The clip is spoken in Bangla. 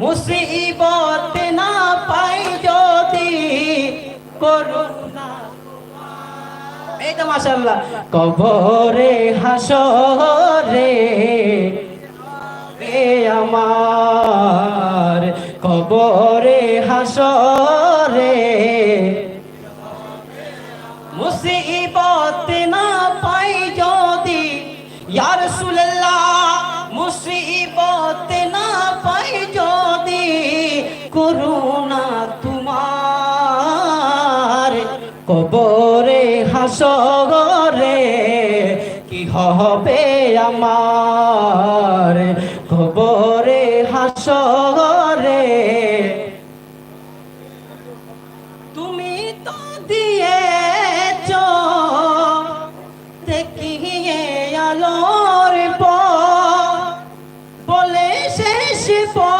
মুসিবত না পাই যদি করুণা। এই তো মাশাল্লাহ কবরে হাসরে রে আমার। কবরে হাসরে মুসিবত কবরে হাসরে, কি হবে আমার? কবরে হাসরে। তুমি তো দিয়েছ, দেখিয়ে আলোর পথ, বলে শেষ পথে।